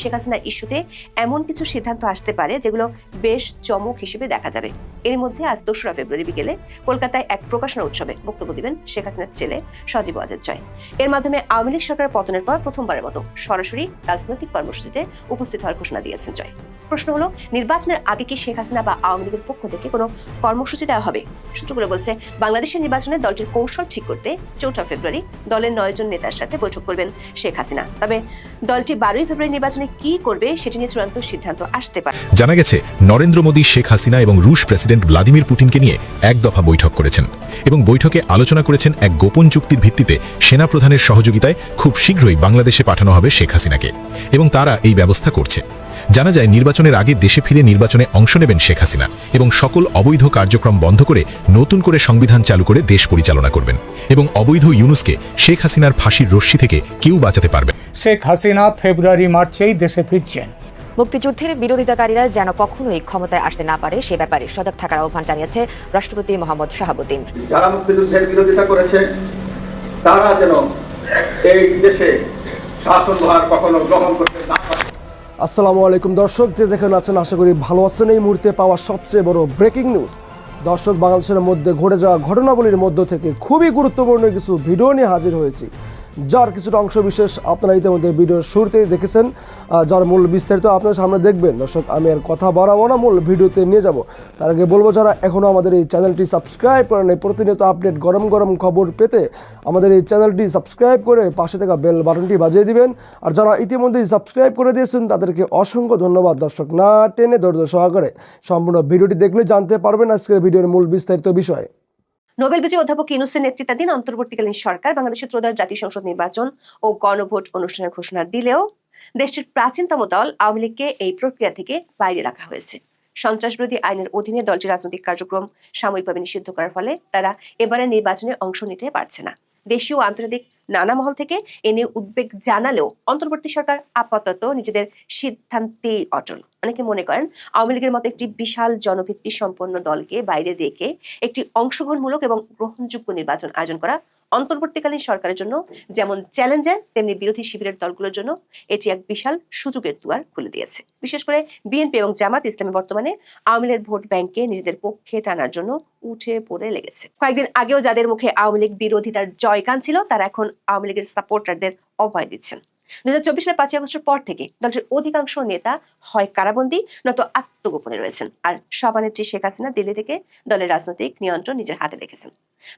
শেখ হাসিনা ইস্যুতে এমন কিছু সিদ্ধান্ত আসতে পারে যেগুলো বেশ চমক হিসেবে দেখা যাবে। এর মধ্যে আজ দোসরা ফেব্রুয়ারি বিকেলে কলকাতায় এক প্রকাশনা উৎসবে বক্তব্য দিবেন শেখ হাসিনার ছেলে সজীব ওয়াজেদ জয়। এর মাধ্যমে আওয়ামী লীগ সরকারের পতনের পর প্রথমবারের মতো সরাসরি রাজনৈতিক কর্মসূচিতে উপস্থিত হওয়ার ঘোষণা দিয়েছেন জয়। প্রশ্ন হলো, নির্বাচনের আগে কি শেখ হাসিনা বা আওয়ামী লীগের পক্ষ থেকে কোনো কর্মসূচি দেওয়া হবে? সূত্রগুলো বলছে, বাংলাদেশের নির্বাচনে দলটির কৌশল ঠিক করতে চৌঠা ফেব্রুয়ারি দলের নয়জন নেতার সাথে বৈঠক করবেন শেখ হাসিনা। তবে দলটি বারোই ফেব্রুয়ারি নির্বাচনে কি করবে সেটি নিয়ে চূড়ান্ত সিদ্ধান্ত আসতে পারে। জানা গেছে, নরেন্দ্র মোদী, শেখ হাসিনা এবং রুশ প্রেসিডেন্ট ভ্লাদিমির পুটিনকে নিয়ে এক দফা বৈঠক করেছেন এবং বৈঠকে আলোচনা করেছেন এক গোপন চুক্তির ভিত্তিতে সেনা প্রধানের সহযোগিতায় খুব শীঘ্রই বাংলাদেশে পাঠানো হবে শেখ হাসিনাকে এবং তারা এই ব্যবস্থা করছে। জানা যায় নির্বাচনের আগে দেশে ফিরে নির্বাচনে অংশ নেবেন শেখ হাসিনা এবং সকল অবৈধ কার্যক্রম বন্ধ করে নতুন করে সংবিধান চালু করে দেশ পরিচালনা করবেন এবং অবৈধ ইউনুসকে শেখ হাসিনার ফাঁসির রশ্মি থেকে কেউ বাঁচাতে পারবে শেখ হাসিনা ফেব্রুয়ারি মার্চেই দেশে ফিরছেন। মুক্তিযুদ্ধের বিরোধিতাকারীরা যেন কখনোই ক্ষমতায় আসতে না পারে সে ব্যাপারে সজাগ থাকার আহ্বান জানিয়েছে রাষ্ট্রপতি মোহাম্মদ শাহাবুদ্দিন। যারা মুক্তিযুদ্ধের বিরোধিতা করেছে তারা যেন এই দেশে শাসনভার কখনো গ্রহণ করতে না পারে। আসসালামু আলাইকুম, দর্শক। যে যেখানে আছেন, আশা করি ভালো আছেন। এই মুহূর্তে পাওয়া সবচেয়ে বড় ব্রেকিং নিউজ দর্শক, বাংলাদেশের মধ্যে ঘটে যাওয়া ঘটনাবলীর মধ্য থেকে খুবই গুরুত্বপূর্ণ কিছু ভিডিও নিয়ে হাজির হয়েছি। যার কিছুটা অংশ বিশেষ আপনারা ইতিমধ্যে ভিডিওর শুরুতেই দেখেছেন। যার মূল বিস্তারিত আপনার সামনে দেখবেন। দর্শক, আমি আর কথা বাড়াবো না, মূল ভিডিওতে নিয়ে যাব। তার আগে বলব, যারা এখনও আমাদের এই চ্যানেলটি সাবস্ক্রাইব করেন এই প্রতিনিয়ত আপডেট গরম গরম খবর পেতে আমাদের এই চ্যানেলটি সাবস্ক্রাইব করে পাশে থাকা বেল বাটনটি বাজিয়ে দিবেন। আর যারা ইতিমধ্যেই সাবস্ক্রাইব করে দিয়েছেন, তাদেরকে অসংখ্য ধন্যবাদ। দর্শক, না টেনে ধৈর্য সহকারে সম্পূর্ণ ভিডিওটি দেখলে জানতে পারবেন আজকের ভিডিওর মূল বিস্তারিত বিষয়। নোবেল বিজয়ী অধ্যাপক ইউনুসের নেতৃত্বাধীন অন্তর্বর্তীকালীন সরকার বাংলাদেশের ত্রয়োদশ জাতীয় সংসদ নির্বাচন ও গণভোট অনুষ্ঠানের ঘোষণা দিলেও দেশটির প্রাচীনতম দল আওয়ামী লীগকে এই প্রক্রিয়া থেকে বাইরে রাখা হয়েছে। সন্ত্রাস বিরোধী আইনের অধীনে দলটির রাজনৈতিক কার্যক্রম সাময়িকভাবে নিষিদ্ধ করার ফলে তারা এবারে নির্বাচনে অংশ নিতে পারছে না। দেশীয় আন্তর্জাতিক নানা মহল থেকে এ নিয়ে উদ্বেগ জানালেও অন্তর্বর্তী সরকার আপাতত নিজেদের সিদ্ধান্তেই অটল। অনেকে মনে করেন, আওয়ামী লীগের মতো একটি বিশাল জনভিত্তি সম্পন্ন দলকে বাইরে রেখে একটি অংশগ্রহণমূলক এবং গ্রহণযোগ্য নির্বাচন আয়োজন করা অন্তর্বর্তীকালীন সরকারের জন্য, যেমন চ্যালেঞ্জার তেমনি বিরোধী শিবিরের দলগুলোর জন্য এটি এক বিশাল সুযোগের দুয়ার খুলে দিয়েছে। বিশেষ করে বিএনপি এবং জামাত ইসলামী বর্তমানে আওয়ামী লীগের ভোট ব্যাংকে নিজেদের পক্ষে টানার জন্য উঠে পড়ে লেগেছে। কয়েকদিন আগেও যাদের মুখে আওয়ামী লীগ বিরোধিতার জয়গান ছিল, তারা এখন আওয়ামী লীগের সাপোর্টারদের অভয় দিচ্ছেন। দু হাজার চব্বিশ সালের পাঁচই আগস্টের পর থেকে দলটির অধিকাংশ নেতা হয় কারাবন্দী, নয়তো আত্মগোপনে রয়েছেন। আর সভানেত্রী শেখ হাসিনা দিল্লি থেকে দলের রাজনৈতিক নিয়ন্ত্রণ নিজের হাতে রেখেছেন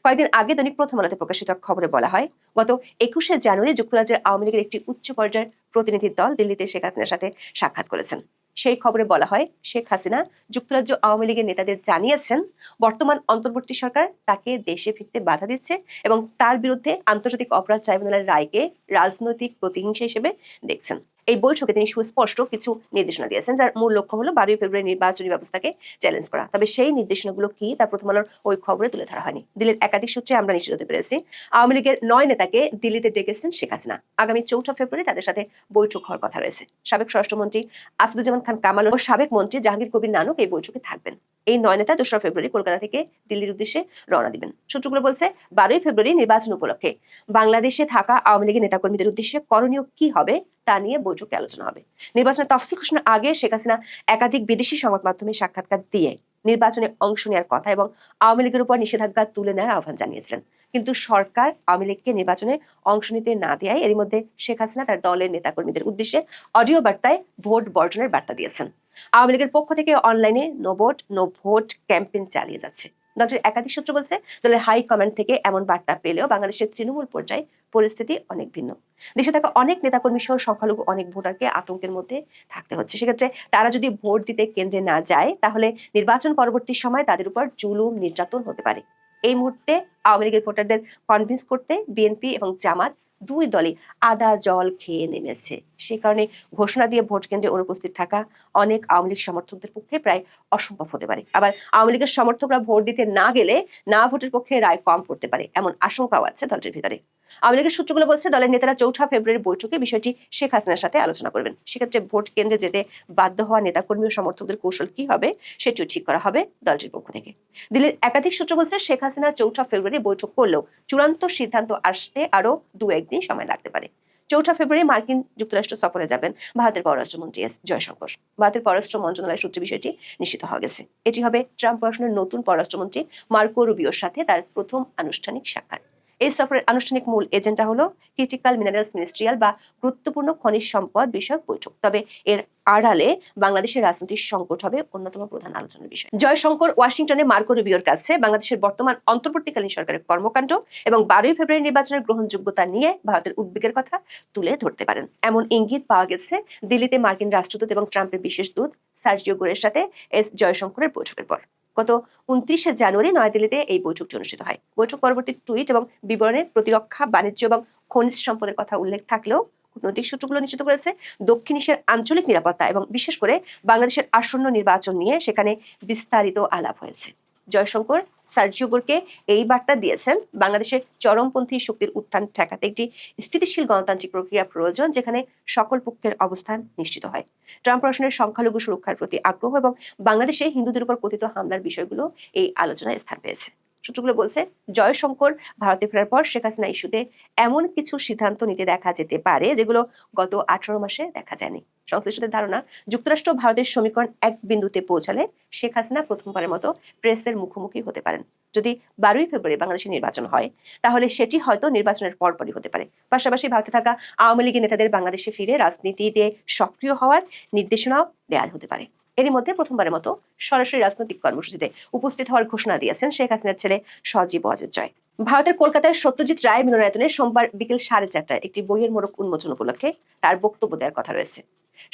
কয়েকদিন আগে দৈনিক প্রথম আলোতে প্রকাশিত খবরে বলা হয়, গত একুশে জানুয়ারি যুক্তরাজ্যের আওয়ামী লীগের একটি উচ্চ পর্যায়ের প্রতিনিধি দল দিল্লিতে শেখ হাসিনার সাথে সাক্ষাৎ করেছেন। সেই খবরে বলা হয়, শেখ হাসিনা যুক্তরাজ্য আওয়ামী লীগের নেতাদের জানিয়েছেন, বর্তমান অন্তর্বর্তী সরকার তাকে দেশে ফিরতে বাধা দিচ্ছে এবং তার বিরুদ্ধে আন্তর্জাতিক অপরাধ ট্রাইব্যুনালের রায়কে রাজনৈতিক প্রতিহিংসা হিসেবে দেখছেন। এই বৈঠকে তিনি সুস্পষ্ট কিছু নির্দেশনা দিয়েছেন, যার মূল লক্ষ্য হলো বারোই ফেব্রুয়ারি নির্বাচনী ব্যবস্থাকে চ্যালেঞ্জ করা। তবে সেই নির্দেশনাগুলো কি, তা প্রথম আলোর ওই খবরে তুলে ধরা হয়নি। দিল্লির একাধিক সূত্রে আমরা নিশ্চিত হতে পেরেছি, আওয়ামী লীগের নয় নেতাকে দিল্লিতে ডেকেছেন শেখ হাসিনা। আগামী চৌঠা ফেব্রুয়ারি তাদের সাথে বৈঠক হওয়ার কথা রয়েছে। সাবেক স্বরাষ্ট্রমন্ত্রী আসাদুজ্জামান খান কামাল ও সাবেক মন্ত্রী জাহাঙ্গীর কবির নানক এই বৈঠকে থাকবেন। এই নয় নেতা দোসরা ফেব্রুয়ারি কলকাতা থেকে দিল্লির উদ্দেশ্যে রওনা দিবেন। সূত্রগুলো বলছে, বারোই ফেব্রুয়ারি নির্বাচন উপলক্ষে বাংলাদেশে থাকা আওয়ামী লীগের নেতাকর্মীদের উদ্দেশ্যে করণীয় কি হবে তা নিয়ে বৈঠকে আলোচনা হবে। নির্বাচনের তফসিল ঘোষণার আগে শেখ হাসিনা একাধিক বিদেশি সংবাদ মাধ্যমে সাক্ষাৎকার দিয়ে নির্বাচনে অংশ নেওয়ার কথা এবং আওয়ামী লীগের উপর নিষেধাজ্ঞা তুলে নেওয়ার আহ্বান জানিয়েছিলেন। কিন্তু সরকার আওয়ামী লীগকে নির্বাচনে অংশ নিতে না দেয় এরই মধ্যে শেখ হাসিনা তার দলের নেতাকর্মীদের উদ্দেশ্যে অডিও বার্তায় ভোট বর্জনের বার্তা দিয়েছেন। আওয়ামী লীগের পক্ষ থেকে অনলাইনে no vote no vote campaign চালিয়ে যাচ্ছে। দলটির একাধিক সূত্র বলছে, দলের হাই কমান্ড থেকে এমন বার্তা পেলেও বাংলাদেশের তৃণমূল পর্যায়ে পরিস্থিতি অনেক ভিন্ন। দেশে থাকা অনেক নেতাকর্মী সহ সংখ্যালঘু অনেক ভোটারকে আতঙ্কের মধ্যে থাকতে হচ্ছে। সেক্ষেত্রে তারা যদি ভোট দিতে কেন্দ্রে না যায়, তাহলে নির্বাচন পরবর্তী সময় তাদের উপর জুলুম নির্যাতন হতে পারে। এই মুহূর্তে আওয়ামী লীগের ভোটারদের কনভিন্স করতে বিএনপি এবং জামাত দুই দলই আদা জল খেয়ে নেমেছে। সে কারণে ঘোষণা দিয়ে ভোট কেন্দ্রে অনুপস্থিত থাকা অনেক আওয়ামী লীগ সমর্থকদের পক্ষে প্রায় অসম্ভব হতে পারে। আবার আওয়ামী লীগের সমর্থকরা ভোট দিতে না গেলে না ভোটের পক্ষে রায় কম পড়তে পারে, এমন আশঙ্কাও আছে দলটির ভিতরে। আওয়ামী লীগের সূত্রগুলো বলছে, দলের নেতারা চৌঠা ফেব্রুয়ারি বৈঠকে বিষয়টি শেখ হাসিনার সাথে আলোচনা করবেন। সেক্ষেত্রে ভোট কেন্দ্রে যেতে বাধ্য হওয়া নেতাকর্মী ও সমর্থকদের কৌশল কি হবে, সেটিও ঠিক করা হবে দলটির পক্ষ থেকে। দিল্লির একাধিক সূত্র বলছে, শেখ হাসিনার চৌঠা ফেব্রুয়ারি বৈঠক করলেও চূড়ান্ত সিদ্ধান্ত আসতে আরও দু একদিন সময় লাগতে পারে। চৌঠা ফেব্রুয়ারি মার্কিন যুক্তরাষ্ট্র সফরে যাবেন ভারতের পররাষ্ট্রমন্ত্রী এস জয়শঙ্কর। ভারতের পররাষ্ট্র মন্ত্রণালয়ের সূত্রে বিষয়টি নিশ্চিত হওয়া গেছে। এটি হবে ট্রাম্প প্রশাসনের নতুন পররাষ্ট্রমন্ত্রী মার্কো রুবিওর সাথে তার প্রথম আনুষ্ঠানিক সাক্ষাৎ। এই সফরের আনুষ্ঠানিক মূল এজেন্ডা হলো ক্রিটিক্যাল মিনারেলস মিনিস্ট্রিয়াল বা গুরুত্বপূর্ণ খনিজ সম্পদ বিষয়ক বৈঠক। তবে এর আড়ালে বাংলাদেশের রাজনৈতিক সংকট হবে অন্যতম প্রধান আলোচনার বিষয়। জয়শঙ্কর ওয়াশিংটনে মার্কো রুবিওর কাছে বাংলাদেশের বর্তমান অন্তর্বর্তীকালীন সরকারের কর্মকাণ্ড এবং বারোই ফেব্রুয়ারি নির্বাচনের গ্রহণযোগ্যতা নিয়ে ভারতের উদ্বেগের কথা তুলে ধরতে পারেন। এমন ইঙ্গিত পাওয়া গেছে দিল্লিতে মার্কিন রাষ্ট্রদূত এবং ট্রাম্পের বিশেষ দূত সার্জিও গোরের সাথে এস জয়শঙ্করের বৈঠকের পর। গত উনত্রিশে জানুয়ারি নয়াদিল্লিতে এই বৈঠকটি অনুষ্ঠিত হয়। বৈঠক পরবর্তী টুইট এবং বিবরণে প্রতিরক্ষা, বাণিজ্য এবং খনিজ সম্পদের কথা উল্লেখ থাকলেও কূটনৈতিক সূত্রগুলো নিশ্চিত করেছে, দক্ষিণ এশিয়ার আঞ্চলিক নিরাপত্তা এবং বিশেষ করে বাংলাদেশের আসন্ন নির্বাচন নিয়ে সেখানে বিস্তারিত আলাপ হয়েছে। জয়শঙ্কর সার্জিওগোরকে এই বার্তা দিয়েছেন বাংলাদেশের চরমপন্থী শক্তির উত্থান ঠেকাতে একটি স্থিতিশীল গণতান্ত্রিক প্রক্রিয়া প্রয়োজন যেখানে সকল পক্ষের অবস্থান নিশ্চিত হয়। ট্রাম্প প্রশাসনের সংখ্যালঘু সুরক্ষার প্রতি আগ্রহ এবং বাংলাদেশে হিন্দুদের উপর কথিত হামলার বিষয়গুলো এই আলোচনায় স্থান পেয়েছে। সূত্রগুলো বলছে, জয়শঙ্কর ভারতে ফেরার পর শেখ হাসিনা ইস্যুতে এমন কিছু সিদ্ধান্ত নিতে দেখা যেতে পারে যেগুলো গত আঠারো মাসে দেখা যায়নি। সংশ্লিষ্টদের ধারণা, যুক্তরাষ্ট্র ভারতের সমীকরণ এক বিন্দুতে পৌঁছালে শেখ হাসিনা প্রথমবারের মতো প্রেসের মুখোমুখি হতে পারেন। যদি বারোই ফেব্রুয়ারি বাংলাদেশে নির্বাচন হয়, তাহলে সেটি হয়তো নির্বাচনের পরপরই হতে পারে। পাশাপাশি ভারতে থাকা আওয়ামী লীগের নেতাদের বাংলাদেশে ফিরে রাজনীতিতে সক্রিয় হওয়ার নির্দেশনাও দেওয়া হতে পারে। এরই মধ্যে প্রথমবারের মতো সরাসরি রাজনৈতিক কর্মসূচিতে উপস্থিত হওয়ার ঘোষণা দিয়েছেন শেখ হাসিনার ছেলে সজীব অজিত জয়। ভারতের কলকাতায় সত্যজিৎ রায় মিলনায়তনে সোমবার বিকেল সাড়ে চারটায় একটি বইয়ের মোড়ক উন্মোচন উপলক্ষে তার বক্তব্য দেওয়ার কথা রয়েছে।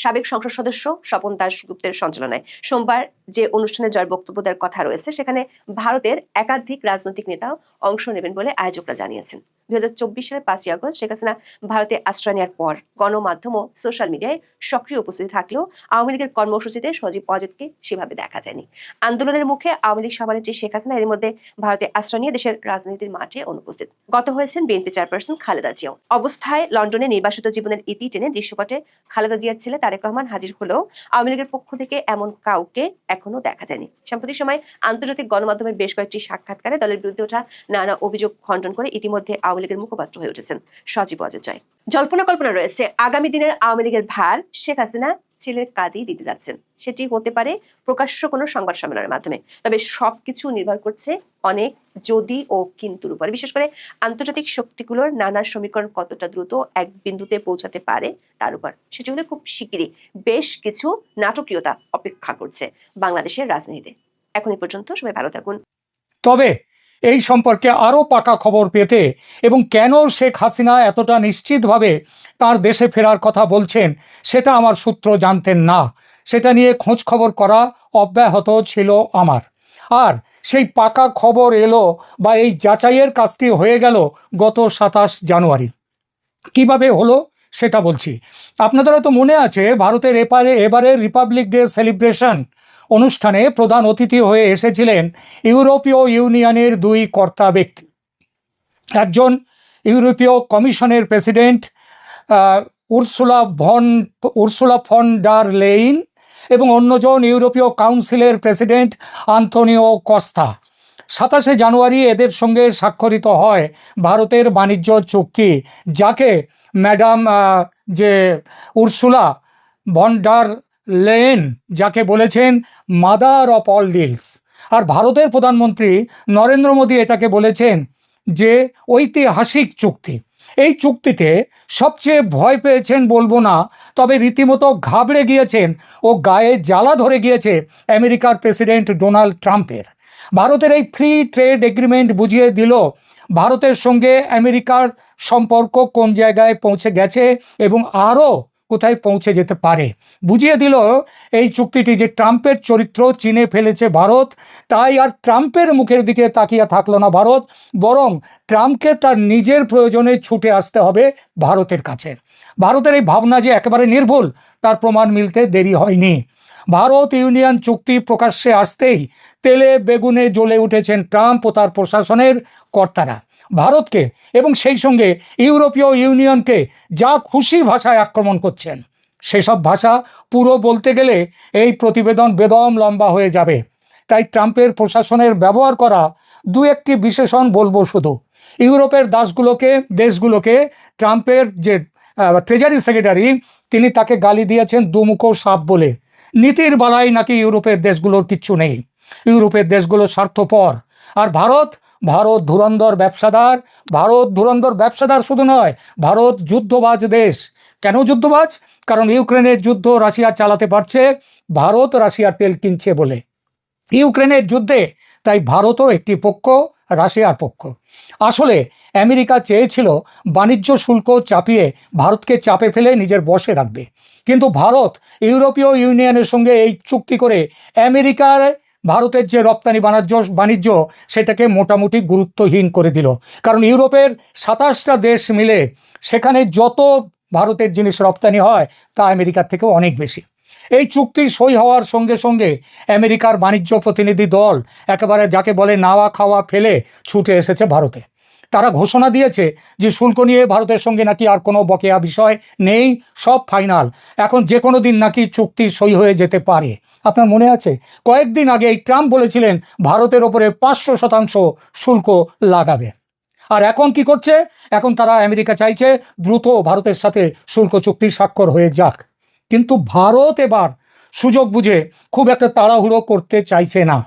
সাবেক সংসদ সদস্য স্বপন দাশগুপ্তের সঞ্চালনায়। সোমবার যে অনুষ্ঠানে জয়ের বক্তব্য দেওয়ার কথা রয়েছে, সেখানে ভারতের একাধিক রাজনৈতিক নেতা অংশ নেবেন বলে আয়োজকরা জানিয়েছেন। দুই হাজার চব্বিশ সালের পাঁচই আগস্ট শেখ হাসিনা ভারতে আশ্রয় নেওয়ার পর গণমাধ্যম ও সোশ্যাল মিডিয়ায় সক্রিয় উপস্থিতি থাকলেও আওয়ামী লীগের কর্মসূচিতে সজীব অজিতকে সেভাবে দেখা যায়নি। আন্দোলনের মুখে আওয়ামী লীগ সভানেত্রী শেখ হাসিনা এর মধ্যে ভারতে আশ্রয় নিয়ে দেশের রাজনীতির মাঠে অনুপস্থিত। গত হয়েছেন বিএনপি চেয়ারপারসন খালেদা জিয়াও। অবস্থায় লন্ডনে নির্বাসিত জীবনের ইতি টেনে দৃশ্যপটে খালেদা জিয়ার ছেলে তারেক রহমান হাজির হলেও আওয়ামী লীগের পক্ষ থেকে এমন কাউকে এখনও দেখা যায়নি। সাম্প্রতিক সময় আন্তর্জাতিক গণমাধ্যমের বেশ কয়েকটি সাক্ষাৎকারে দলের বিরুদ্ধে ওঠা নানা অভিযোগ খণ্ডন করে ইতিমধ্যে আওয়ামী লীগের মুখপাত্র হয়ে উঠেছেন সজীব অজয় জয়। জল্পনা কল্পনা রয়েছে। আগামী দিনের আওয়ামী লীগের ভার শেখ হাসিনা ছেলের কাঁধেই দিতে যাচ্ছেন। সেটি হতে পারে প্রকাশ্য কোনো সংবাদ সম্মেলনের মাধ্যমে। তবে সবকিছু নির্ভর করছে অনেক যদি ও কিন্তুর উপরে। বিশেষ করে আন্তর্জাতিক শক্তিগুলোর নানা সমীকরণ কতটা দ্রুত এক বিন্দুতে পৌঁছাতে পারে তার উপর। সেটি হলে খুব শিগগিরই বেশ কিছু নাটকীয়তা অপেক্ষা করছে বাংলাদেশের রাজনীতিতে। এখন পর্যন্ত সবাই ভালো থাকুন। তবে এই সম্পর্কে আরও পাকা খবর পেতে এবং কেন শেখ হাসিনা এতটা নিশ্চিতভাবে তার দেশে ফেরার কথা বলছেন, সেটা আমার সূত্র জানতেন না। সেটা নিয়ে খোঁজ খবর করা অব্যাহত ছিল আমার। আর সেই পাকা খবর এলো বা এই যাচাইয়ের কাজটি হয়ে গেল গত সাতাশ জানুয়ারি। কীভাবে হলো সেটা বলছি। আপনাদের হয়তো মনে আছে, ভারতের এপারে এবারে রিপাবলিক ডে সেলিব্রেশন অনুষ্ঠানে প্রধান অতিথি হয়ে এসেছিলেন ইউরোপীয় ইউনিয়নের দুই কর্তা ব্যক্তি। একজন ইউরোপীয় কমিশনের president Ursula von, Ursula von der Leyen এবং অন্যজন ইউরোপীয় কাউন্সিলের প্রেসিডেন্ট আন্তনিও কস্তা। সাতাশে জানুয়ারি এদের সঙ্গে স্বাক্ষরিত হয় ভারতের বাণিজ্য চুক্তি, যাকে ম্যাডাম যে উর্সুলা ভন্ডার লেন যাকে বলেছেন মাদার অফ অল ডিলস। আর ভারতের প্রধানমন্ত্রী নরেন্দ্র মোদী এটাকে বলেছেন যে ঐতিহাসিক চুক্তি। এই চুক্তিতে সবচেয়ে ভয় পেয়েছেন বলব না, তবে রীতিমতো ঘাবড়ে গিয়েছেন ও গায়ে জ্বালা ধরে গিয়েছে আমেরিকার প্রেসিডেন্ট ডোনাল্ড ট্রাম্পের। ভারতের এই ফ্রি ট্রেড এগ্রিমেন্ট বুঝিয়ে দিল, ভারতের সঙ্গে আমেরিকার সম্পর্ক কোন জায়গায় পৌঁছে গেছে এবং আরও কোথায় পৌঁছে যেতে পারে। বুঝিয়ে দিল এই চুক্তিটি যে ট্রাম্পের চরিত্র চিনে ফেলেছে ভারত, তাই আর ট্রাম্পের মুখের দিকে তাকিয়ে থাকল না ভারত, বরং ট্রাম্পকে তার নিজের প্রয়োজনে ছুটে আসতে হবে ভারতের কাছে। ভারতের এই ভাবনা যে একেবারে নির্ভুল, তার প্রমাণ মিলতে দেরি হয়নি। ভারত ইউনিয়ন চুক্তি প্রকাশ্যে আসতেই তেলে বেগুনে জ্বলে উঠেছেন ট্রাম্প ও তার প্রশাসনের কর্তারা। ভারতকে এবং সেই সঙ্গে ইউরোপীয় ইউনিয়নকে যা খুশি ভাষায় আক্রমণ করছেন। সেসব ভাষা পুরো বলতে গেলে এই প্রতিবেদন বেদম লম্বা হয়ে যাবে। তাই ট্রাম্পের প্রশাসনের ব্যবহার করা দু একটি বিশেষণ বলব শুধু। ইউরোপের দাসগুলোকে, দেশগুলোকে ট্রাম্পের যে ট্রেজারি সেক্রেটারি তিনি তাকে গালি দিয়েছেন দুমুখো সাপ বলে। নীতির বালাই নাকি ইউরোপের দেশগুলোর কিচ্ছু নেই। ইউরোপের দেশগুলো স্বার্থপর। আর ভারত ভারত ধুরন্ধর ব্যবসাদার, ভারত ধুরন্ধর ব্যবসাদার শুধু নয়, ভারত যুদ্ধবাজ দেশ। কেন যুদ্ধবাজ? কারণ ইউক্রেনের যুদ্ধ রাশিয়া চালাতে পারছে, ভারত রাশিয়ার তেল কিনছে বলে। ইউক্রেনের যুদ্ধে তাই ভারতও একটি পক্ষ, রাশিয়ার পক্ষ। আসলে আমেরিকা চেয়েছিল বাণিজ্য শুল্ক চাপিয়ে ভারতকে চাপে ফেলে নিজের বশে রাখবে। কিন্তু ভারত ইউরোপীয় ইউনিয়নের সঙ্গে এই চুক্তি করে আমেরিকার ভারতের যে রপ্তানি বাণিজ্য বাণিজ্য, সেটাকে মোটামুটি গুরুত্বহীন করে দিল। কারণ ইউরোপের সাতাশটা দেশ মিলে সেখানে যত ভারতের জিনিস রপ্তানি হয়, তা আমেরিকার থেকেও অনেক বেশি। এই চুক্তি সই হওয়ার সঙ্গে সঙ্গে আমেরিকার বাণিজ্য প্রতিনিধি দল, একেবারে যাকে বলে নাওয়া খাওয়া ফেলে ছুটে এসেছে ভারতে। তারা ঘোষণা দিয়েছে যে শুল্ক নিয়ে ভারতের সঙ্গে নাকি আর কোনো বকেয়া বিষয় নেই, সব ফাইনাল। এখন যে কোনো দিন নাকি চুক্তি সই হয়ে যেতে পারে। আপনার মনে আছে? কয়েকদিন আগে এই ট্রাম্প বলেছিলেন ভারতের ওপরে পাঁচশো শতাংশ শুল্ক লাগাবে। আর এখন কি করছে? এখন তারা আমেরিকা চাইছে দ্রুত ভারতের সাথে শুল্ক চুক্তি স্বাক্ষর হয়ে যাক। কিন্তু ভারত এবার সুযোগ বুঝে খুব একটা তাড়াহুড়ো করতে চাইছে না।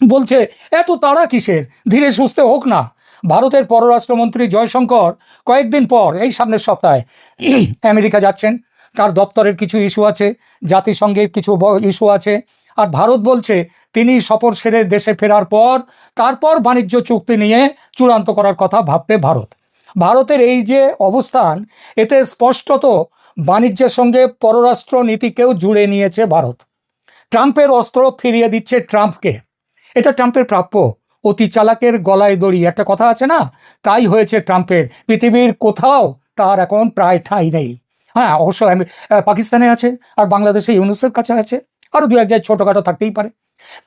বলছে, এত তাড়া কিসের? ধীরে সুস্থে হোক না। ভারতের পররাষ্ট্রমন্ত্রী জয়শঙ্কর কয়েকদিন পর, এই সামনের সপ্তাহে, আমেরিকা যাচ্ছেন। তার দপ্তরের কিছু ইস্যু আছে, জাতিসংঘের কিছু ইস্যু আছে। আর ভারত বলছে, তিনি সফর সেরে দেশে ফেরার পর, তারপর বাণিজ্য চুক্তি নিয়ে চূড়ান্ত করার কথা ভাববে ভারত। ভারতের এই যে অবস্থান, এতে স্পষ্টত বাণিজ্যের সঙ্গে পররাষ্ট্র নীতিকেও জুড়ে নিয়েছে ভারত। ট্রাম্পের অস্ত্র ফিরিয়ে দিচ্ছে ট্রাম্পকে। এটা ট্রাম্পের প্রাপ্য। অতি চালাকের গলায় দড়ি, একটা কথা আছে না? তাই হয়েছে ট্রাম্পের। পৃথিবীর কোথাও তার এখন প্রায় ঠাঁই নেই। হ্যাঁ অবশ্যই পাকিস্তানে আছে আর বাংলাদেশে ইউনুসের কাছে আছে। আরও দু এক জায়গায় ছোটোখাটো থাকতেই পারে।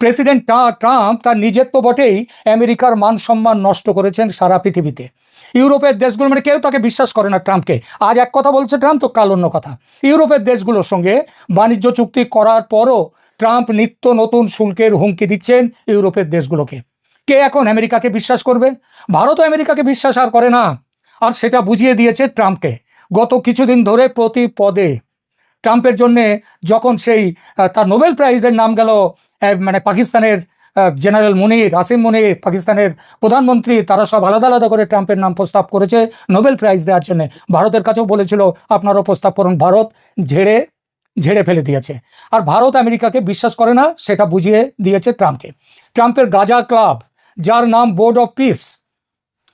প্রেসিডেন্ট ট্রাম্প তার নিজের তো বটেই আমেরিকার মান সম্মান নষ্ট করেছেন সারা পৃথিবীতে। ইউরোপের দেশগুলো মানে কেউ তাকে বিশ্বাস করে না ট্রাম্পকে। আজ এক কথা বলছে ট্রাম্প, তো কাল অন্য কথা। ইউরোপের দেশগুলোর সঙ্গে বাণিজ্য চুক্তি করার পরও ট্রাম্প নিত্য নতুন শুল্কের হুমকি দিচ্ছেন ইউরোপের দেশগুলোকে। কে এখন আমেরিকাকে বিশ্বাস করবে? ভারতও আমেরিকাকে বিশ্বাস আর করে না। আর সেটা বুঝিয়ে দিয়েছে ট্রাম্পকে। গত কিছুদিন ধরে প্রতি পদে ট্রাম্পের জন্যে যখন সেই তার নোবেল প্রাইজের নাম গেল মানে পাকিস্তানের জেনারেল মুনির, আসিম মুনির, পাকিস্তানের প্রধানমন্ত্রী, তারা সব আলাদা আলাদা করে ট্রাম্পের নাম প্রস্তাব করেছে নোবেল প্রাইজ দেওয়ার জন্য। ভারতের কাছেও বলেছিল, আপনারও প্রস্তাব করুন, ভারত ঝেড়ে ঝেড়ে ফেলে দিয়েছে। আর ভারত আমেরিকাকে বিশ্বাস করে না, সেটা বুঝিয়ে দিয়েছে ট্রাম্পকে। ট্রাম্পের গাজা ক্লাব, যার নাম বোর্ড অফ পিস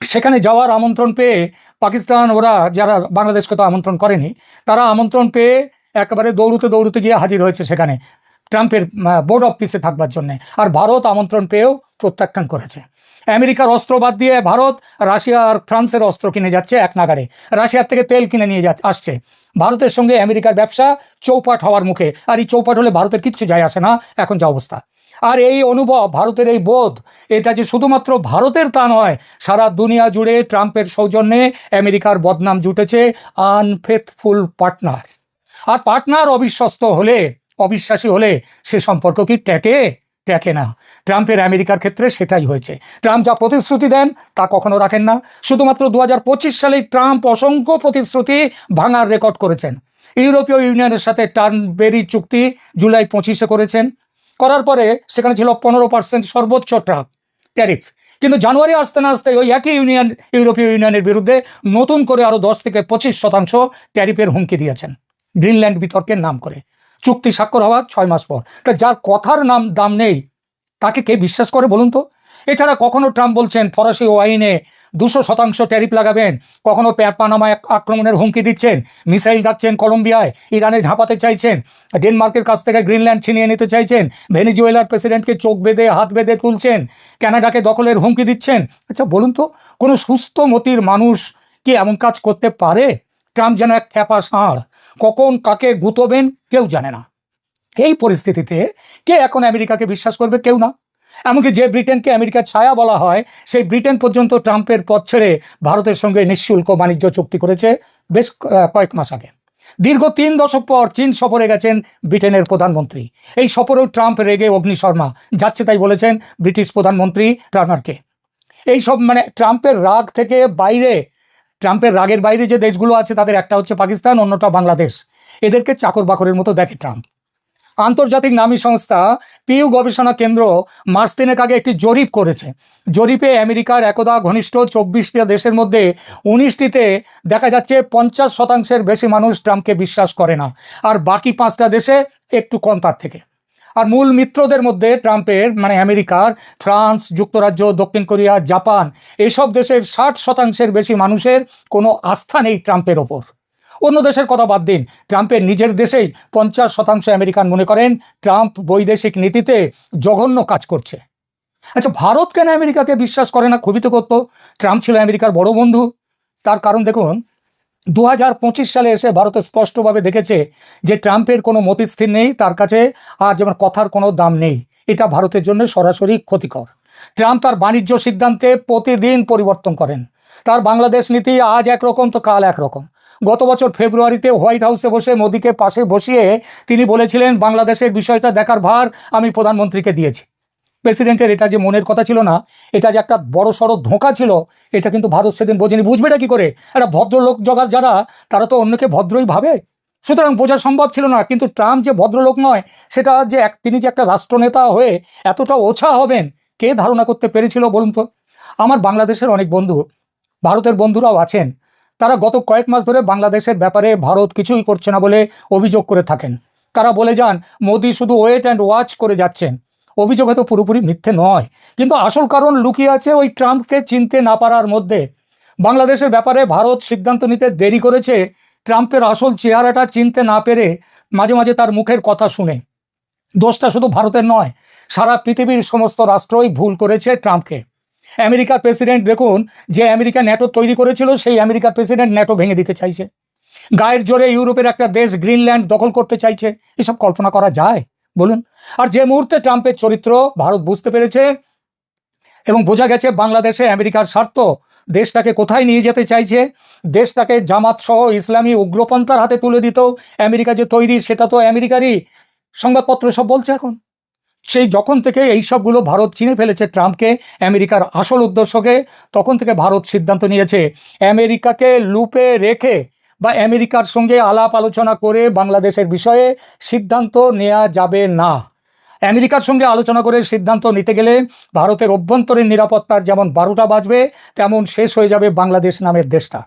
সেখানে যাওয়ার আমন্ত্রণ পেয়ে পাকিস্তান, ওরা যারা বাংলাদেশকে তো আমন্ত্রণ করেনি, তারা আমন্ত্রণ পেয়ে একেবারে দৌড়তে দৌড়তে গিয়ে হাজির হয়েছে সেখানে, ট্রাম্পের বোর্ড অফ পিসে থাকবার জন্যে। আর ভারত আমন্ত্রণ পেয়েও প্রত্যাখ্যান করেছে। আমেরিকার অস্ত্র বাদ দিয়ে ভারত রাশিয়া আর ফ্রান্সের অস্ত্র কিনে যাচ্ছে এক নাগারে রাশিয়ার থেকে তেল কিনে নিয়ে যা আসছে। ভারতের সঙ্গে আমেরিকার ব্যবসা চৌপাট হওয়ার মুখে। আর এই চৌপাট হলে ভারতের কিচ্ছু যায় আসে না। এখন যা অবস্থা। আর এই অনুভব, ভারতের এই বোধ, এটা যে শুধুমাত্র ভারতের তা নয়, সারা দুনিয়া জুড়ে ট্রাম্পের সৌজন্যে আমেরিকার বদনাম জুটেছে আনফেথফুল পার্টনার। আর পার্টনার অবিশ্বস্ত হলে, অবিশ্বাসী হলে সে সম্পর্ক কি ট্যাকে? ট্যাকে না। ট্রাম্পের আমেরিকার ক্ষেত্রে সেটাই হয়েছে। ট্রাম্প যা প্রতিশ্রুতি দেন, তা কখনো রাখেন না। শুধুমাত্র দু হাজার সালে ট্রাম্প অসংখ্য প্রতিশ্রুতি ভাঙার রেকর্ড করেছেন। ইউরোপীয় ইউনিয়নের সাথে টার্নবেরি চুক্তি জুলাই পঁচিশে করেছেন। করার পরে সেখানে ছিল পনেরো পার্সেন্ট সর্বোচ্চ ট্রাপ ট্যারিফ কিন্তু জানুয়ারি আসতে না আসতে ওই একই ইউনিয়ন ইউরোপীয় ইউনিয়নের বিরুদ্ধে নতুন করে আরও দশ থেকে পঁচিশ শতাংশ ট্যারিফের হুমকি দিয়েছেন। গ্রিনল্যান্ড বিতর্কের নাম করে। চুক্তি স্বাক্ষর হওয়ার ছয় মাস পর। তা যার কথার নাম, দাম নেই, তাকে কে বিশ্বাস করে বলুন তো? এছাড়া কখনো ট্রাম্প বলছেন ফরাসি ওয়াইনে দুশো শতাংশ ট্যারিফ লাগাবেন। কখনো পানামায় আক্রমণের হুমকি দিচ্ছেন। মিসাইল ডাকছেন কলম্বিয়ায়। ইরানে ঝাঁপাতে চাইছেন। ডেনমার্কের কাছ থেকে গ্রিনল্যান্ড ছিনিয়ে নিতে চাইছেন। ভেনিজুয়েলার প্রেসিডেন্টকে চোখ বেঁধে, হাত বেঁধে তুলছেন। কানাডাকে দখলের হুমকি দিচ্ছেন। আচ্ছা বলুন তো, কোনো সুস্থ মতির মানুষ কি এমন কাজ করতে পারে? ট্রাম্প যেন এক খ্যাপা ষাঁড়। কখন কাকে গুতবেন কেউ জানে না। এই পরিস্থিতিতে কে এখন আমেরিকাকে বিশ্বাস করবে, কেউ না। এমনকি যে ব্রিটেনকে আমেরিকার ছায়া বলা হয়, সেই ব্রিটেন পর্যন্ত ট্রাম্পের পথ ছেড়ে ভারতের সঙ্গে নিঃশুল্ক বাণিজ্য চুক্তি করেছে বেশ কয়েক মাস আগে। দীর্ঘ তিন দশক পর চীন সফরে গেছেন ব্রিটেনের প্রধানমন্ত্রী। এই সফরেও ট্রাম্প রেগে অগ্নিশর্মা যাচ্ছে তাই বলেছেন ব্রিটিশ প্রধানমন্ত্রী টার্নারকে। এই সব মানে ট্রাম্পের রাগ থেকে বাইরে, ট্রাম্পের রাগের বাইরে যে দেশগুলো আছে, তাদের একটা হচ্ছে পাকিস্তান, অন্যটা বাংলাদেশ। এদেরকে চাকর বাকরের মতো দেখে ট্রাম্প। আন্তর্জাতিক নামী সংস্থা পিউ গবেষণা কেন্দ্র মার্চ তিনেক আগে একটি জরিপ করেছে। জরিপে আমেরিকার একদা ঘনিষ্ঠ চব্বিশটা দেশের মধ্যে উনিশটিতে দেখা যাচ্ছে পঞ্চাশ শতাংশের বেশি মানুষ ট্রাম্পকে বিশ্বাস করে না, আর বাকি পাঁচটা দেশে একটু কম তার থেকে। আর মূল মিত্রদের মধ্যে ট্রাম্পের মানে আমেরিকার, ফ্রান্স, যুক্তরাজ্য, দক্ষিণ কোরিয়া, জাপান, এসব দেশের ষাট শতাংশের বেশি মানুষের কোনো আস্থা নেই ট্রাম্পের ওপর। অন্য দেশের কথা বাদ দিন। ট্রাম্পের নিজের দেশেই পঞ্চাশ শতাংশ আমেরিকান মনে করেন, ট্রাম্প বৈদেশিক নীতিতে জঘন্য কাজ করছে। আচ্ছা ভারত কেন আমেরিকাকে বিশ্বাস করে না? খুবই তো করতো ট্রাম্প ছিল আমেরিকার বড় বন্ধু। তার কারণ দেখুন দু হাজার পঁচিশ সালে এসে ভারত স্পষ্টভাবে দেখেছে যে ট্রাম্পের কোনো মতিস্থির নেই তার কাছে, আর যেমন কথার কোনো দাম নেই। এটা ভারতের জন্য সরাসরি ক্ষতিকর। ট্রাম্প তার বাণিজ্য সিদ্ধান্তে প্রতিদিন পরিবর্তন করেন। তার বাংলাদেশ নীতি আজ একরকম, তো কাল একরকম। গত বছর ফেব্রুয়ারিতে হোয়াইট হাউসে বসে মোদিকে পাশে বসিয়ে তিনি বলেছিলেন, বাংলাদেশের বিষয়টা দেখার ভার আমি প্রধানমন্ত্রীকে দিয়েছি। প্রেসিডেন্টের এটা যে মনের কথা ছিল না, এটা যে একটা বড় সড়ো ধোঁকা ছিল, এটা কিন্তু ভারত সেদিন বোঝেনি। বুঝবেটা কি করে? একটা ভদ্রলোক জগার যারা, তারা তো অন্যকে ভদ্রই ভাবে। সুতরাং বোঝা সম্ভব ছিল না, কিন্তু ট্রাম্প যে ভদ্রলোক নয়, সেটা যে এক তিনি যে একটা রাষ্ট্রনেতা হয়ে এতটা ওছা হবেন, কে ধারণা করতে পেরেছিল বলুন তো? আমার বাংলাদেশের অনেক বন্ধু, ভারতের বন্ধুরাও আছেন তারা গত কয়েক মাস ধরে বাংলাদেশের ব্যাপারে ভারত কিছুই করছে না বলে অভিযোগ করে থাকেন। তারা বলে যান মোদি শুধু ওয়েট অ্যান্ড ওয়াচ করে যাচ্ছেন। অভিযোগ হয়তো পুরোপুরি মিথ্যে নয়। কিন্তু আসল কারণ লুকিয়ে আছে ওই ট্রাম্পকে চিনতে না পারার মধ্যে। বাংলাদেশের ব্যাপারে ভারত সিদ্ধান্ত নিতে দেরি করেছে। ট্রাম্পের আসল চেহারাটা চিনতে না পেরে মাঝে মাঝে তার মুখের কথা শুনে। দোষটা শুধু ভারতের নয়, সারা পৃথিবীর সমস্ত রাষ্ট্রই ভুল করেছে ট্রাম্পকে। আমেরিকার প্রেসিডেন্ট দেখুন, যে আমেরিকা ন্যাটো তৈরি করেছিল, সেই আমেরিকার প্রেসিডেন্ট ন্যাটো ভেঙে দিতে চাইছে। গায়ের জোরে ইউরোপের একটা দেশ গ্রিনল্যান্ড দখল করতে চাইছে। এসব কল্পনা করা যায়? বলুন। আর যে মুহূর্তে ট্রাম্পের চরিত্র ভারত বুঝতে পেরেছে, এবং বোঝা গেছে বাংলাদেশে আমেরিকার স্বার্থ, দেশটাকে কোথায় নিয়ে যেতে চাইছে? দেশটাকে জামাত সহ ইসলামী উগ্রপন্থার হাতে তুলে দিত আমেরিকা যে তৈরি, সেটা তো আমেরিকারই। সংবাদপত্র সব বলছে এখন। সেই যখন থেকে এই সবগুলো ভারত চিনে ফেলেছে ট্রাম্পকে, আমেরিকার আসল উদ্দেশ্যকে, তখন থেকে ভারত সিদ্ধান্ত নিয়েছে আমেরিকাকে লুপে রেখে বা আমেরিকার সঙ্গে আলাপ আলোচনা করে বাংলাদেশের বিষয়ে সিদ্ধান্ত নেওয়া যাবে না। আমেরিকার সঙ্গে আলোচনা করে সিদ্ধান্ত নিতে গেলে ভারতের অভ্যন্তরীণ নিরাপত্তার যেমন বারোটা বাজবে, তেমন শেষ হয়ে যাবে বাংলাদেশ নামের দেশটা।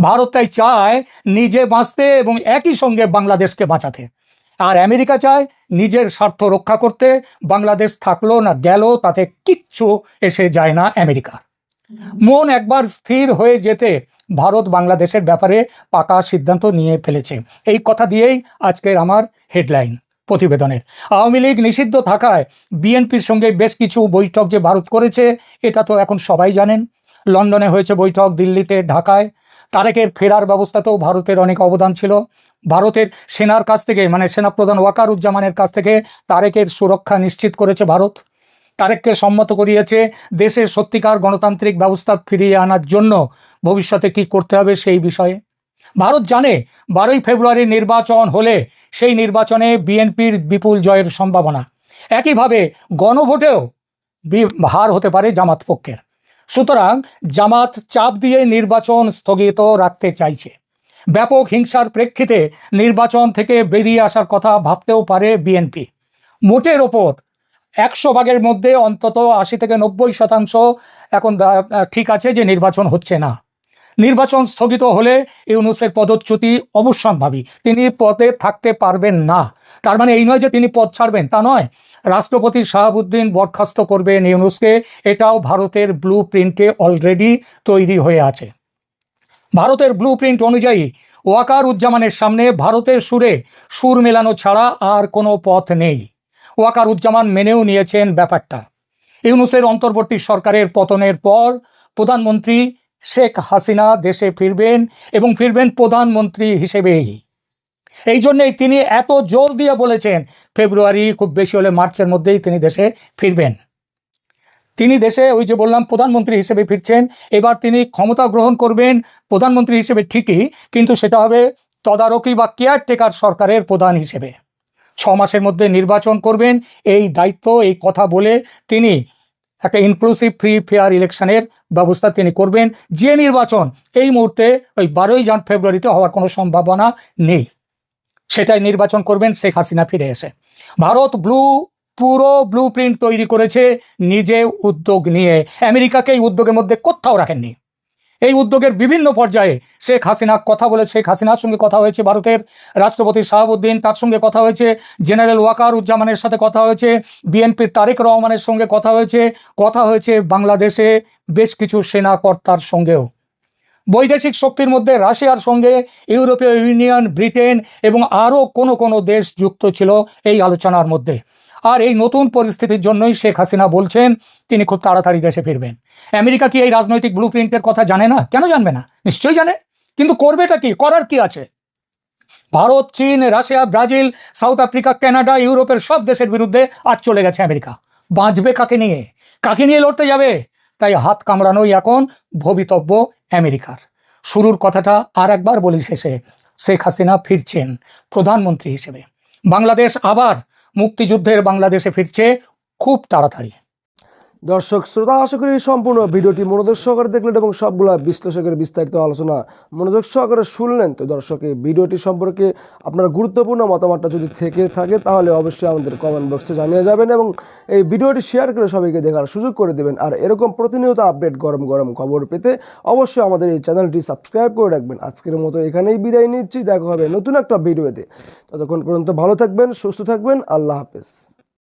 ভারত তাই চায় নিজে বাঁচতে এবং একই সঙ্গে বাংলাদেশকে বাঁচাতে। আর আমেরিকা চায় নিজের স্বার্থ রক্ষা করতে। বাংলাদেশ থাকল না, গেল, তাতে কিচ্ছু এসে যায় না আমেরিকার মন একবার স্থির হয়ে যেতে ভারত বাংলাদেশের ব্যাপারে পাকা সিদ্ধান্ত নিয়ে ফেলেছে। এই কথা দিয়েই আজকের আমার হেডলাইন প্রতিবেদনের। আওয়ামী লীগ নিষিদ্ধ থাকায় বিএনপির সঙ্গে বেশ কিছু বৈঠক যে ভারত করেছে, এটা তো এখন সবাই জানেন। লন্ডনে হয়েছে বৈঠক, দিল্লিতে, ঢাকায়। তারেকের ফেরার ব্যবস্থাতেও ভারতের অনেক অবদান ছিল। ভারতের সেনার কাছ থেকে মানে সেনাপ্রধান ওয়াকারুজ্জামানের কাছ থেকে তারেকের সুরক্ষা নিশ্চিত করেছে ভারত। তারেককে সম্মত করিয়েছে দেশের সত্যিকার গণতান্ত্রিক ব্যবস্থা ফিরিয়ে আনার জন্য ভবিষ্যতে কি করতে হবে সেই বিষয়ে। ভারত জানে বারোই ফেব্রুয়ারি নির্বাচন হলে সেই নির্বাচনে বিএনপির বিপুল জয়ের সম্ভাবনা। একইভাবে গণভোটেও হার হতে পারে জামাত পক্ষের। সুতরাং জামাত চাপ দিয়ে নির্বাচন স্থগিত রাখতে চাইছে। ব্যাপক হিংসার প্রেক্ষিতে নির্বাচন থেকে বেরিয়ে আসার কথা ভাবতেও পারে বিএনপি। মোটের ওপর একশো ভাগের মধ্যে অন্তত আশি থেকে নব্বই শতাংশ এখন ঠিক আছে যে নির্বাচন হচ্ছে না। নির্বাচন স্থগিত হলে ইউনুসের পদচ্যুতি অবশ্যম্ভাবী। তিনি পদে থাকতে পারবেন না। তার মানে এই নয় যে তিনি পদ ছাড়বেন, তা নয়। রাষ্ট্রপতি শাহাবুদ্দিন বরখাস্ত করবেন ইউনুসকে। এটাও ভারতের ব্লু প্রিন্টে অলরেডি তৈরি হয়ে আছে। ভারতের ব্লু প্রিন্ট অনুযায়ী ওয়াকার উজ্জামানের সামনে ভারতের সুরে সুর মেলানো ছাড়া আর কোনো পথ নেই। ওয়াকার উজ্জামান মেনেও নিয়েছেন ব্যাপারটা। ইউনুসের অন্তর্বর্তী সরকারের পতনের পর প্রধানমন্ত্রী শেখ হাসিনা দেশে ফিরবেন এবং ফিরবেন প্রধানমন্ত্রী হিসেবেই। এই জন্যেই তিনি এত জোর দিয়ে বলেছেন, ফেব্রুয়ারি খুব বেশি হলে মার্চের মধ্যেই তিনি দেশে ফিরবেন। তিনি দেশে ওই যে বললাম, প্রধানমন্ত্রী হিসেবে ফিরছেন, এবার তিনি ক্ষমতা গ্রহণ করবেন প্রধানমন্ত্রী হিসেবে ঠিকই, কিন্তু সেটা হবে তদারকি বা কেয়ারটেকার সরকারের প্রধান হিসেবে। ছ মাসের মধ্যে নির্বাচন করবেন, এই দায়িত্ব, এই কথা বলে তিনি একটা ইনক্লুসিভ ফ্রি ফেয়ার ইলেকশনের ব্যবস্থা তিনি করবেন। যে নির্বাচন এই মুহূর্তে ওই বারোই জান, ফেব্রুয়ারিতে হওয়ার কোনো সম্ভাবনা নেই। সেটাই নির্বাচন করবেন, শেখ হাসিনা ফিরে এসে। ভারত ব্লু, পুরো ব্লু প্রিন্ট তৈরি করেছে নিজে উদ্যোগ নিয়ে। আমেরিকাকে এই উদ্যোগের মধ্যে কোথাও রাখেননি। এই উদ্যোগের বিভিন্ন পর্যায়ে শেখ হাসিনা কথা বলে, শেখ হাসিনার সঙ্গে কথা হয়েছে ভারতের রাষ্ট্রপতি শাহাবুদ্দিন, তার সঙ্গে কথা হয়েছে জেনারেল ওয়াকার উজ্জামানের সাথে কথা হয়েছে, বিএনপির তারেক রহমানের সঙ্গে কথা হয়েছে কথা হয়েছে বাংলাদেশে বেশ কিছু সেনা কর্তার সঙ্গেও। বৈদেশিক শক্তির মধ্যে রাশিয়ার সঙ্গে ইউরোপীয় ইউনিয়ন, ব্রিটেন এবং আরও কোনো কোনো দেশ যুক্ত ছিল এই আলোচনার মধ্যে। আর এই নতুন পরিস্থিতির জন্যই শেখ হাসিনা বলছেন, তিনি খুব তাড়াতাড়ি দেশে ফিরবেন। আমেরিকা কি এই রাজনৈতিক ব্লু কথা জানে না? কেন জানবে না? নিশ্চয়ই জানে। কিন্তু করবেটা কি? করার কি আছে? ভারত, চীন, Russia, Brazil, South Africa, Canada, ইউরোপের সব দেশের বিরুদ্ধে আজ চলে গেছে আমেরিকা। বাঁচবে কাকে নিয়ে? কাকে নিয়ে লড়তে যাবে? তাই হাত কামড়ানোই এখন ভবিতব্য আমেরিকার। শুরুর কথাটা আর একবার বলি শেষে, শেখ হাসিনা ফিরছেন প্রধানমন্ত্রী হিসেবে। বাংলাদেশ আবার মুক্তিযুদ্ধের বাংলাদেশে ফিরছে খুব তাড়াতাড়ি। দর্শক শ্রোতা, আশা করি সম্পূর্ণ ভিডিওটি মনোযোগ সহকারে দেখলেন এবং সবগুলা বিশ্লেষকের বিস্তারিত আলোচনা মনোযোগ সহকারে শুনলেন। তো দর্শক, এই ভিডিওটি সম্পর্কে আপনার গুরুত্বপূর্ণ মতামতটা যদি থেকে থাকে, তাহলে অবশ্যই আমাদের কমেন্ট বক্সে জানিয়ে যাবেন এবং এই ভিডিওটি শেয়ার করে সবাইকে দেখার সুযোগ করে দেবেন। আর এরকম প্রতিনিয়ত আপডেট গরম গরম খবর পেতে অবশ্যই আমাদের এই চ্যানেলটি সাবস্ক্রাইব করে রাখবেন। আজকের মতো এখানেই বিদায় নিচ্ছি। দেখা হবে নতুন একটা ভিডিওতে। ততক্ষণ পর্যন্ত ভালো থাকবেন, সুস্থ থাকবেন। আল্লাহ হাফেজ।